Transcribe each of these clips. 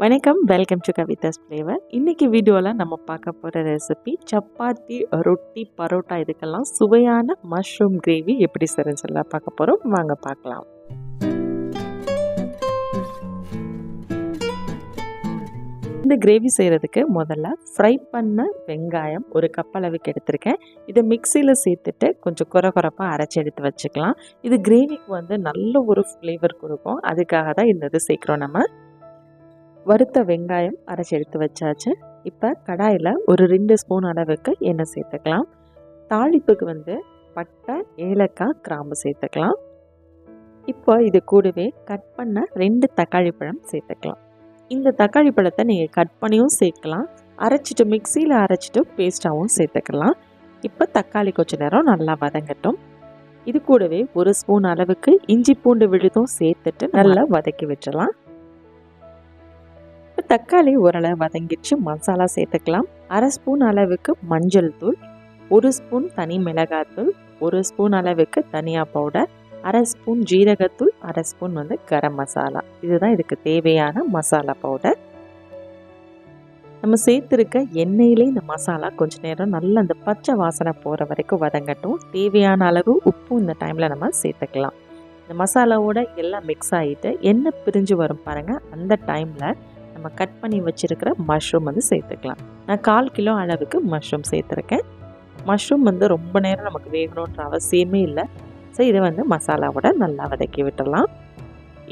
வணக்கம் welcome to Kavidas flavour இன்றைக்கி வீடியோவில் நம்ம பார்க்க போகிற ரெசிபி சப்பாத்தி ரொட்டி பரோட்டா இதுக்கெல்லாம் சுவையான மஷ்ரூம் கிரேவி எப்படி செய்யறதுன்னு பார்க்க போகிறோம் வாங்க பார்க்கலாம். இந்த கிரேவி செய்கிறதுக்கு முதல்ல ஃப்ரை பண்ண வெங்காயம் ஒரு கப் அளவுக்கு எடுத்திருக்கேன். இதை மிக்சியில் சேர்த்துட்டு கொஞ்சம் குறை குறைப்பாக அரைச்சி எடுத்து வச்சுக்கலாம். இது கிரேவிக்கு வந்து நல்ல ஒரு ஃப்ளேவர் கொடுக்கும். அதுக்காக தான் இந்த இது சேர்க்குறோம் நம்ம. வறுத்த வெங்காயம் அரைச்சி எடுத்து வச்சாச்சு. இப்போ கடாயில் ஒரு ரெண்டு ஸ்பூன் அளவுக்கு எண்ணெய் சேர்த்துக்கலாம். தாளிப்புக்கு வந்து பட்டை ஏலக்காய் கிராம்பு சேர்த்துக்கலாம். இப்போ இது கூடவே கட் பண்ண ரெண்டு தக்காளி பழம் சேர்த்துக்கலாம். இந்த தக்காளி பழத்தை நீங்கள் கட் பண்ணியும் சேர்க்கலாம். அரைச்சிட்டு மிக்சியில் அரைச்சிட்டு பேஸ்ட்டாகவும் சேர்த்துக்கலாம். இப்போ தக்காளி கொஞ்ச நேரம் நல்லா வதங்கட்டும். இது கூடவே ஒரு ஸ்பூன் அளவுக்கு இஞ்சி பூண்டு விழுதும் சேர்த்துட்டு நல்லா வதக்கி விட்டுறலாம். தக்காளி ஓரளவு வதங்கிடுச்சு மசாலா சேர்த்துக்கலாம். அரை ஸ்பூன் அளவுக்கு மஞ்சள் தூள் ஒரு ஸ்பூன் தனி மிளகாத்தூள் ஒரு ஸ்பூன் அளவுக்கு தனியா பவுடர் அரை ஸ்பூன் ஜீரகத்தூள் அரை ஸ்பூன் வந்து கரம் மசாலா. இதுதான் இதுக்கு தேவையான மசாலா பவுடர். நம்ம சேர்த்துருக்க எண்ணெயிலே இந்த மசாலா கொஞ்ச நேரம் நல்லா அந்த பச்சை வாசனை போகிற வரைக்கும் வதங்கட்டும். தேவையான அளவு உப்பும் இந்த டைமில் நம்ம சேர்த்துக்கலாம். இந்த மசாலாவோட எல்லாம் மிக்ஸ் ஆகிட்டு எண்ணெய் பிரிஞ்சு வரும் பாருங்கள் அந்த டைமில் நம்ம கட் பண்ணி வச்சுருக்கிற மஷ்ரூம் வந்து சேர்த்துக்கலாம். நான் கால் கிலோ அளவுக்கு மஷ்ரூம் சேர்த்துருக்கேன். மஷ்ரூம் வந்து ரொம்ப நேரம் நமக்கு வேகணுன்ற அவசியமே இல்லை. ஸோ இதை வந்து மசாலாவோட நல்லா வதக்கி விட்டுடலாம்.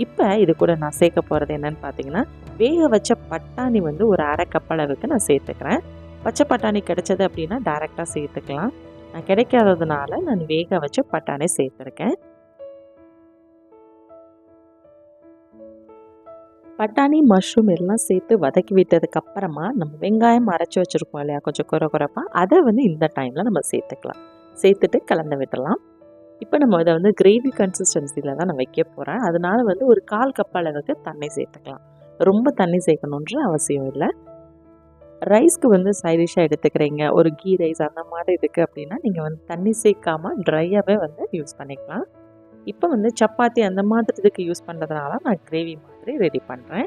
இப்போ இது கூட நான் சேர்க்க போகிறது என்னென்னு பார்த்தீங்கன்னா வேக வச்ச பட்டாணி வந்து ஒரு அரை கப் அளவுக்கு நான் சேர்த்துக்கிறேன். பச்சை பட்டாணி கிடைச்சது அப்படின்னா டேரெக்டாக சேர்த்துக்கலாம். நான் கிடைக்காததுனால நான் வேக வச்ச பட்டாணி சேர்த்துருக்கேன். பட்டாணி மஷ்ரூம் எல்லாம் சேர்த்து வதக்கி விட்டதுக்கு அப்புறமா நம்ம வெங்காயம் அரைச்சி வச்சுருக்கோம் இல்லையா? கொஞ்சம் குறை குறைப்பாக அதை வந்து இந்த டைமில் நம்ம சேர்த்துக்கலாம். சேர்த்துட்டு கலந்து விடலாம். இப்போ நம்ம இதை வந்து கிரேவி கன்சிஸ்டன்சியில் தான் நான் வைக்க போகிறேன் அதனால வந்து ஒரு கால் கப் அளவுக்கு தண்ணி சேர்த்துக்கலாம். ரொம்ப தண்ணி சேர்க்கணுன்ற அவசியம் இல்லை. ரைஸ்க்கு வந்து சைடிஷாக எடுத்துக்கிறீங்க. ஒரு கீ ரைஸ் அந்த மாதிரி இருக்குது அப்படின்னா நீங்கள் வந்து தண்ணி சேர்க்காமல் ட்ரையாகவே வந்து யூஸ் பண்ணிக்கலாம். இப்போ வந்து சப்பாத்தி அந்த மாதிரி இதுக்கு யூஸ் பண்ணுறதுனால நான் கிரேவி மாதிரி ரெடி பண்ணுறேன்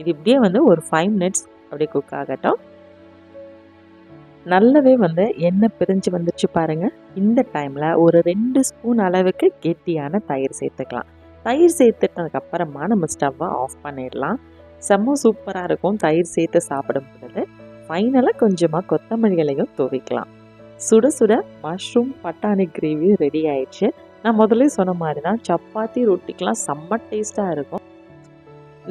இது இப்படியே வந்து ஒரு ஃபைவ் மினிட்ஸ் அப்படியே குக் ஆகட்டும். நல்லாவே வந்து எண்ணெய் பிரிஞ்சு வந்துச்சு பாருங்கள் இந்த டைமில் ஒரு ரெண்டு ஸ்பூன் அளவுக்கு கெட்டியான தயிர் சேர்த்துக்கலாம். தயிர் சேர்த்துட்டதுக்கப்புறமா நம்ம ஸ்டவ்வை ஆஃப் பண்ணிடலாம். செம்ம சூப்பராக இருக்கும். தயிர் சேர்த்து சாப்பிடும் பொழுது ஃபைனலாக கொஞ்சமாக கொத்தமல்லிகளையும் துவைக்கலாம். சுட சுட மஷ்ரூம் பட்டாணி கிரேவி ரெடி ஆயிடுச்சு. நான் முதல்ல சொன்ன மாதிரி தான் சப்பாத்தி ரொட்டிக்கெலாம் செம்ம டேஸ்ட்டாக இருக்கும்.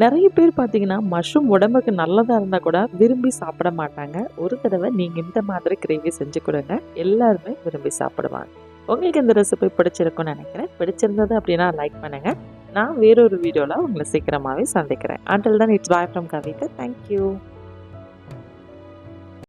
நிறைய பேர் பார்த்தீங்கன்னா மஷ்ரூம் உடம்புக்கு நல்லதாக இருந்தால் கூட விரும்பி சாப்பிட மாட்டாங்க. ஒரு தடவை நீங்கள் இந்த மாதிரி கிரேவி செஞ்சு கொடுங்க. எல்லாருமே விரும்பி சாப்பிடுவாங்க. உங்களுக்கு இந்த ரெசிபி பிடிச்சிருக்கும்னு நினைக்கிறேன். பிடிச்சிருந்தது அப்படின்னா லைக் பண்ணுங்கள் நான் வேறொரு வீடியோவில் உங்களை சீக்கிரமாகவே சந்திக்கிறேன். அண்டில் தான் it's bye from Kavitha. Thank you